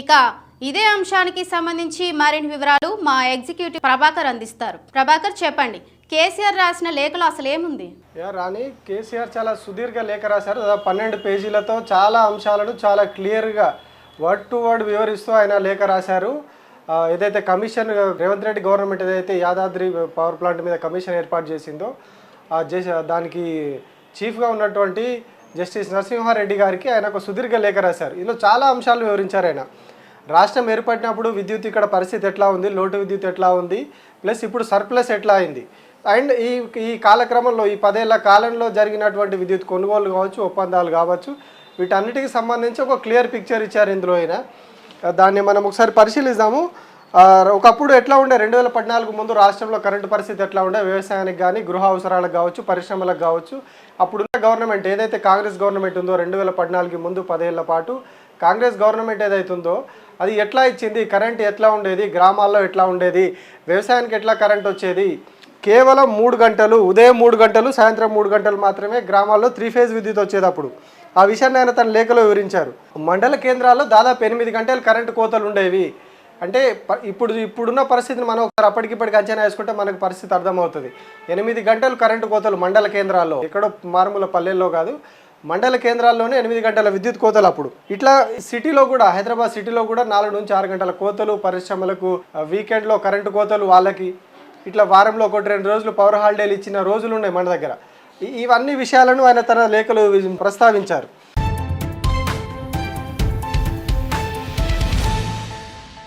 ఇక ఇదే అంశానికి సంబంధించి మరిన్ని వివరాలు మా ఎగ్జిక్యూటివ్ ప్రభాకర్ అందిస్తారు. ప్రభాకర్ చెప్పండి. కేసీఆర్ రాసిన లేఖలో అసలు ఏముంది? రాణి కేసీఆర్ చాలా సుదీర్ఘ లేఖ రాశారు. దాదాపు పన్నెండు పేజీలతో చాలా అంశాలను చాలా క్లియర్గా వర్డ్ టు వర్డ్ వివరిస్తూ ఆయన లేఖ రాశారు. ఏదైతే కమిషన్ రేవంత్ రెడ్డి గవర్నమెంట్ ఏదైతే యాదాద్రి పవర్ ప్లాంట్ మీద కమిషన్ ఏర్పాటు చేసిందో చేసే దానికి చీఫ్గా ఉన్నటువంటి జస్టిస్ నరసింహారెడ్డి గారికి ఆయన ఒక సుదీర్ఘ లేఖ రాశారు. ఇందులో చాలా అంశాలు వివరించారు ఆయన. రాష్ట్రం ఏర్పడినప్పుడు విద్యుత్ ఇక్కడ పరిస్థితి ఎట్లా ఉంది? లోటు విద్యుత్ ఎట్లా ఉంది? ప్లస్ ఇప్పుడు సర్ప్లస్ ఎట్లా అయింది? అండ్ ఈ ఈ కాలక్రమంలో ఈ పదేళ్ళ కాలంలో జరిగినటువంటి విద్యుత్ కొనుగోలు కావచ్చు ఒప్పందాలు కావచ్చు వీటన్నిటికి సంబంధించి ఒక క్లియర్ పిక్చర్ ఇచ్చారు ఇందులో అయినా దాన్ని మనం ఒకసారి పరిశీలిద్దాము. ఒకప్పుడు ఎట్లా ఉండే? రెండు వేల పద్నాలుగు ముందు రాష్ట్రంలో కరెంటు పరిస్థితి ఎట్లా ఉండే? వ్యవసాయానికి కానీ గృహ అవసరాలకు కావచ్చు పరిశ్రమలకు కావచ్చు అప్పుడున్న గవర్నమెంట్ ఏదైతే కాంగ్రెస్ గవర్నమెంట్ ఉందో రెండు వేల పద్నాలుగు ముందు పదేళ్ళ పాటు కాంగ్రెస్ గవర్నమెంట్ ఏదైతుందో అది ఎట్లా ఇచ్చింది? కరెంట్ ఎట్లా ఉండేది? గ్రామాల్లో ఎట్లా ఉండేది? వ్యవసాయానికి ఎట్లా కరెంట్ వచ్చేది? కేవలం మూడు గంటలు ఉదయం మూడు గంటలు సాయంత్రం మూడు గంటలు మాత్రమే గ్రామాల్లో త్రీ ఫేజ్ విద్యుత్ వచ్చేది అప్పుడు ఆ విషయాన్ని ఆయన తన లేఖలో వివరించారు. మండల కేంద్రాల్లో దాదాపు ఎనిమిది గంటలు కరెంటు కోతలు ఉండేవి. అంటే ఇప్పుడు ఇప్పుడున్న పరిస్థితిని మనం ఒకసారి అప్పటికిప్పటికి అంచనా వేసుకుంటే మనకు పరిస్థితి అర్థమవుతుంది. ఎనిమిది గంటలు కరెంటు కోతలు మండల కేంద్రాల్లో ఎక్కడో మారుమూల పల్లెల్లో కాదు మండల కేంద్రాల్లోనే ఎనిమిది గంటల విద్యుత్ కోతలు అప్పుడు. ఇట్లా సిటీలో కూడా హైదరాబాద్ సిటీలో కూడా నాలుగు నుంచి ఆరు గంటల కోతలు పరిశ్రమలకు వీకెండ్లో కరెంటు కోతలు వాళ్ళకి. ఇట్లా వారంలో ఒకటి రెండు రోజులు పవర్ హాలిడేలు ఇచ్చిన రోజులు ఉన్నాయి మన దగ్గర. ఇవన్నీ విషయాలను ఆయన తన లేఖలు ప్రస్తావించారు.